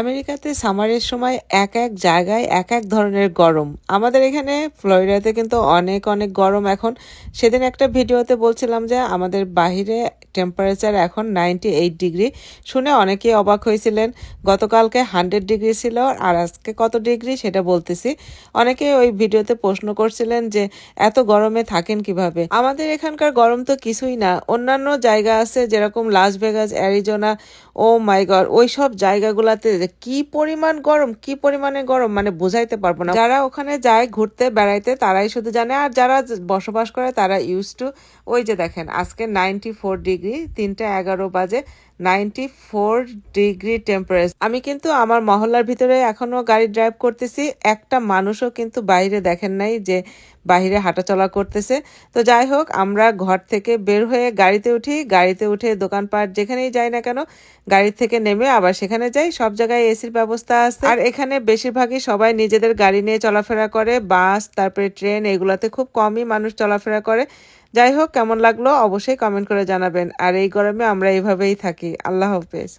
আমেরিকাতে সামারের সময় এক এক জায়গায় এক এক ধরনের গরম। আমাদের এখানে ফ্লোরিডাতে কিন্তু অনেক অনেক গরম এখন। সেদিন একটা ভিডিওতে বলছিলাম যে আমাদের বাহিরে টেম্পারেচার এখন নাইনটি এইট ডিগ্রি শুনে অনেকেই অবাক হয়েছিলেন, গতকালকে হান্ড্রেড ডিগ্রি ছিল আর আজকে কত ডিগ্রি সেটা বলতেছি। অনেকে ওই ভিডিওতে প্রশ্ন করছিলেন যে, এত গরমে থাকেন কীভাবে? আমাদের এখানকার গরম তো কিছুই না। অন্যান্য জায়গা আছে যেরকম Las Vegas Arizona oh my god ওই সব জায়গাগুলোতে কি পরিমাণ গরম, কি পরিমাণে গরম মানে বোঝাইতে পারব না। যারা ওখানে যায় ঘুরতে, বেড়াইতে, তারাই শুধু জানে। আর যারা বসবাস করে, তারা ইউজ টু ওই যে দেখেন, আজকে নাইনটি ফোর ডিগ্রি তিনটা এগারো বাজে নাইনটি ফোর ডিগ্রি টেম্পারেচার আমি কিন্তু আমার মহল্লার ভিতরে এখনও গাড়ি ড্রাইভ করতেছি, একটা মানুষও কিন্তু বাইরে দেখেন নাই যে বাইরে হাঁটাচলা করতেছে। তো যাই হোক, আমরা ঘর থেকে বের হয়ে গাড়িতে উঠি, গাড়িতে উঠে দোকানপাট যেখানেই যাই না কেন, গাড়ি থেকে নেমে আবার সেখানে যাই, সব জায়গায় এসির ব্যবস্থা আছে। আর এখানে বেশিরভাগই সবাই নিজেদের গাড়ি নিয়ে চলাফেরা করে, বাস, তারপরে ট্রেন, এগুলাতে খুব কমই মানুষ চলাফেরা করে। যাই হোক কেমন লাগল অবশ্যই কমেন্ট করে জানাবেন। আর এই গরমে আমরা এইভাবেই থাকি। আল্লাহ হাফেজ।